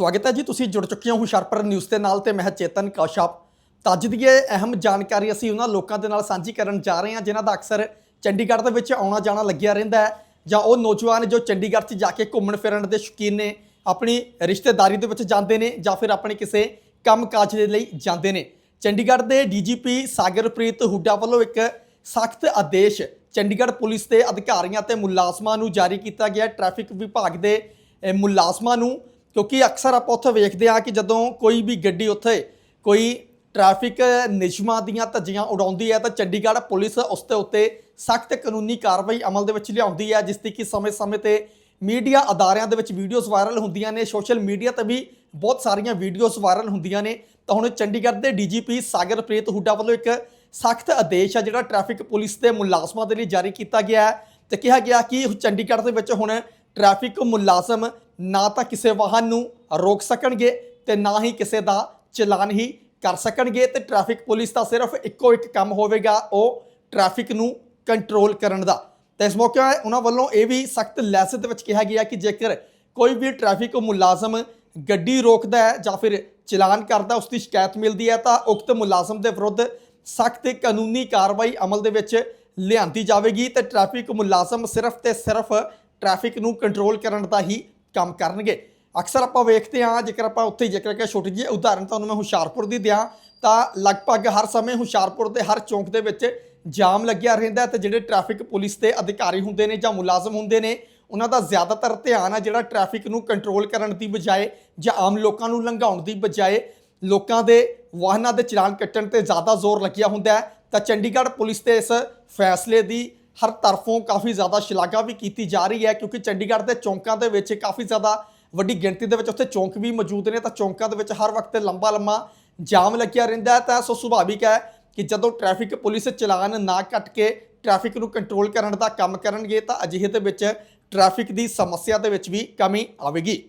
ਸਵਾਗਤ ਹੈ ਜੀ। ਤੁਸੀਂ ਜੁੜ ਚੁੱਕੇ ਹੋ ਹੁਸ਼ਿਆਰਪੁਰ ਨਿਊਜ਼ ਦੇ ਨਾਲ ਤੇ ਮੈਂ ਚੇਤਨ ਕੌਸ਼ਪ। ਤਾਂ ਅੱਜ ਦੀ ਇਹ ਅਹਿਮ ਜਾਣਕਾਰੀ ਅਸੀਂ ਉਹਨਾਂ ਲੋਕਾਂ ਦੇ ਨਾਲ ਸਾਂਝੀ ਕਰਨ ਜਾ ਰਹੇ ਹਾਂ, ਜਿਨ੍ਹਾਂ ਦਾ ਅਕਸਰ ਚੰਡੀਗੜ੍ਹ ਦੇ ਵਿੱਚ ਆਉਣਾ ਜਾਣਾ ਲੱਗਿਆ ਰਹਿੰਦਾ ਹੈ ਜਾਂ ਉਹ ਨੌਜਵਾਨ ਜੋ ਚੰਡੀਗੜ੍ਹ 'ਚ ਜਾ ਕੇ ਘੁੰਮਣ ਫਿਰਨ ਦੇ ਸ਼ੌਕੀਨ ਨੇ, ਆਪਣੀ ਰਿਸ਼ਤੇਦਾਰੀ ਦੇ ਵਿੱਚ ਜਾਂਦੇ ਨੇ ਜਾਂ ਫਿਰ ਆਪਣੇ ਕਿਸੇ ਕੰਮਕਾਜ ਦੇ ਲਈ ਜਾਂਦੇ ਨੇ। ਚੰਡੀਗੜ੍ਹ ਦੇ ਡੀਜੀਪੀ ਸਾਗਰਪ੍ਰੀਤ ਹੁੱਡਾ ਵੱਲੋਂ ਇੱਕ ਸਖਤ ਆਦੇਸ਼ ਚੰਡੀਗੜ੍ਹ ਪੁਲਿਸ ਦੇ ਅਧਿਕਾਰੀਆਂ ਤੇ ਮੁਲਾਜ਼ਮਾਂ ਨੂੰ ਜਾਰੀ ਕੀਤਾ ਗਿਆ। ਹੈ। ਟ੍ਰੈਫਿਕ ਵਿਭਾਗ ਦੇ ਮੁਲਾਜ਼ਮਾਂ ਨੂੰ ਕਿਉਂਕਿ ਅਕਸਰ ਆਪਾਂ ਉੱਥੇ ਵੇਖਦੇ ਹਾਂ ਕਿ ਜਦੋਂ ਕੋਈ ਵੀ ਗੱਡੀ ਉੱਥੇ ਕੋਈ ਟ੍ਰੈਫਿਕ ਨਿਯਮਾਂ ਦੀਆਂ ਧੱਜੀਆਂ ਉਡਾਉਂਦੀ ਹੈ ਤਾਂ ਚੰਡੀਗੜ੍ਹ ਪੁਲਿਸ ਉਸ ਦੇ ਉੱਤੇ ਸਖਤ ਕਾਨੂੰਨੀ ਕਾਰਵਾਈ ਅਮਲ ਦੇ ਵਿੱਚ ਲਿਆਉਂਦੀ ਹੈ, ਜਿਸ ਦੀ ਕਿ ਸਮੇਂ-ਸਮੇਂ ਤੇ ਮੀਡੀਆ ਅਦਾਰਿਆਂ ਦੇ ਵਿੱਚ ਵੀਡੀਓਜ਼ ਵਾਇਰਲ ਹੁੰਦੀਆਂ ਨੇ, ਸੋਸ਼ਲ ਮੀਡੀਆ ਤੇ ਵੀ ਬਹੁਤ ਸਾਰੀਆਂ ਵੀਡੀਓਜ਼ ਵਾਇਰਲ ਹੁੰਦੀਆਂ ਨੇ। ਤਾਂ ਹੁਣ ਚੰਡੀਗੜ੍ਹ ਦੇ ਡੀਜੀਪੀ ਸਾਗਰਪ੍ਰੀਤ ਹੁੱਡਾ ਵੱਲੋਂ ਇੱਕ ਸਖਤ ਆਦੇਸ਼ ਹੈ, ਜਿਹੜਾ ਟ੍ਰੈਫਿਕ ਪੁਲਿਸ ਦੇ ਮੁਲਾਜ਼ਮਾਂ ਦੇ ਲਈ ਜਾਰੀ ਕੀਤਾ ਗਿਆ ਹੈ ਤੇ ਕਿਹਾ ਗਿਆ ਕਿ ਚੰਡੀਗੜ੍ਹ ਦੇ ਵਿੱਚ ਹੁਣ ਟ੍ਰੈਫਿਕ ਮੁਲਾਜ਼ਮ ਨਾ ਤਾਂ ਕਿਸੇ ਵਾਹਨ ਨੂੰ ਰੋਕ ਸਕਣਗੇ ਤੇ ਨਾ ਹੀ ਕਿਸੇ ਦਾ ਚਲਾਨ ਹੀ ਕਰ ਸਕਣਗੇ ਤੇ ਟ੍ਰੈਫਿਕ ਪੁਲਿਸ ਦਾ ਸਿਰਫ ਇੱਕੋ ਇੱਕ ਕੰਮ ਹੋਵੇਗਾ ਉਹ ਟ੍ਰੈਫਿਕ ਨੂੰ ਕੰਟਰੋਲ ਕਰਨ ਦਾ। ਤੇ ਇਸ ਮੌਕੇ ਉਹਨਾਂ ਵੱਲੋਂ ਇਹ ਵੀ ਸਖਤ ਲੈਸ ਦੇ ਵਿੱਚ ਕਿਹਾ ਗਿਆ ਕਿ ਜੇਕਰ ਕੋਈ ਵੀ ਟ੍ਰੈਫਿਕ ਮੁਲਾਜ਼ਮ ਗੱਡੀ ਰੋਕਦਾ ਹੈ ਜਾਂ ਫਿਰ ਚਲਾਨ ਕਰਦਾ ਉਸ ਦੀ ਸ਼ਿਕਾਇਤ ਮਿਲਦੀ ਹੈ ਤਾਂ ਉਕਤ ਮੁਲਾਜ਼ਮ ਦੇ ਵਿਰੁੱਧ ਸਖਤ ਕਾਨੂੰਨੀ ਕਾਰਵਾਈ ਅਮਲ ਦੇ ਵਿੱਚ ਲਿਆਂਦੀ ਜਾਵੇਗੀ ਤੇ ਟ੍ਰੈਫਿਕ ਮੁਲਾਜ਼ਮ ਸਿਰਫ ਤੇ ਸਿਰਫ ਟ੍ਰੈਫਿਕ ਨੂੰ ਕੰਟਰੋਲ ਕਰਨ ਦਾ ਹੀ ਕੰਮ ਕਰਨਗੇ। ਅਕਸਰ ਆਪਾਂ ਵੇਖਦੇ ਹਾਂ, ਜੇਕਰ ਆਪਾਂ ਉੱਥੇ ਜੇਕਰ ਕਿ ਛੋਟੀ ਜਿਹੀ ਉਦਾਹਰਨ ਤੁਹਾਨੂੰ ਮੈਂ ਹੁਸ਼ਿਆਰਪੁਰ ਦੀ ਦਿਆਂ, ਤਾਂ ਲਗਭਗ ਹਰ ਸਮੇਂ ਹੁਸ਼ਿਆਰਪੁਰ ਦੇ ਹਰ ਚੌਂਕ ਦੇ ਵਿੱਚ ਜਾਮ ਲੱਗਿਆ ਰਹਿੰਦਾ ਹੈ ਤੇ ਜਿਹੜੇ ਟ੍ਰੈਫਿਕ ਪੁਲਿਸ ਦੇ ਅਧਿਕਾਰੀ ਹੁੰਦੇ ਨੇ ਜਾਂ ਮੁਲਾਜ਼ਮ ਹੁੰਦੇ ਨੇ, ਉਹਨਾਂ ਦਾ ਜ਼ਿਆਦਾਤਰ ਧਿਆਨ ਆ ਜਿਹੜਾ ਟ੍ਰੈਫਿਕ ਨੂੰ ਕੰਟਰੋਲ ਕਰਨ ਦੀ ਬਜਾਏ ਜਾਂ ਆਮ ਲੋਕਾਂ ਨੂੰ ਲੰਘਾਉਣ ਦੀ ਬਜਾਏ, ਲੋਕਾਂ ਦੇ ਵਾਹਨਾਂ ਦੇ ਚਲਾਨ ਕੱਟਣ ਤੇ ਜ਼ਿਆਦਾ ਜ਼ੋਰ ਲੱਗਿਆ ਹੁੰਦਾ ਤਾਂ ਚੰਡੀਗੜ੍ਹ ਪੁਲਿਸ ਦੇ ਇਸ ਫੈਸਲੇ ਦੀ ਹਰ ਤਰਫੋਂ ਕਾਫੀ ਜ਼ਿਆਦਾ ਸ਼ਲਾਘਾ ਵੀ ਕੀਤੀ ਜਾ ਰਹੀ ਹੈ, ਕਿਉਂਕਿ ਚੰਡੀਗੜ੍ਹ ਦੇ ਚੌਂਕਾਂ ਦੇ ਵਿੱਚ ਕਾਫੀ ਜ਼ਿਆਦਾ ਵੱਡੀ ਗਿਣਤੀ ਦੇ ਵਿੱਚ ਉੱਥੇ ਚੌਂਕ ਵੀ ਮੌਜੂਦ ਨੇ, ਤਾਂ ਚੌਂਕਾਂ ਦੇ ਵਿੱਚ ਹਰ ਵਕਤ ਲੰਬਾ ਲੰਮਾ ਜਾਮ ਲੱਗਿਆ ਰਹਿੰਦਾ ਹੈ, ਤਾਂ ਸੋ ਸੁਭਾਵਿਕ ਹੈ ਕਿ ਜਦੋਂ ਟ੍ਰੈਫਿਕ ਪੁਲਿਸ ਚਲਾਨ ਨਾ ਕੱਟ ਕੇ ਟ੍ਰੈਫਿਕ ਨੂੰ ਕੰਟਰੋਲ ਕਰਨ ਦਾ ਕੰਮ ਕਰਨਗੇ, ਤਾਂ ਅਜਿਹੇ ਦੇ ਵਿੱਚ ਟ੍ਰੈਫਿਕ ਦੀ ਸਮੱਸਿਆ ਦੇ ਵਿੱਚ ਵੀ ਕਮੀ ਆਵੇਗੀ।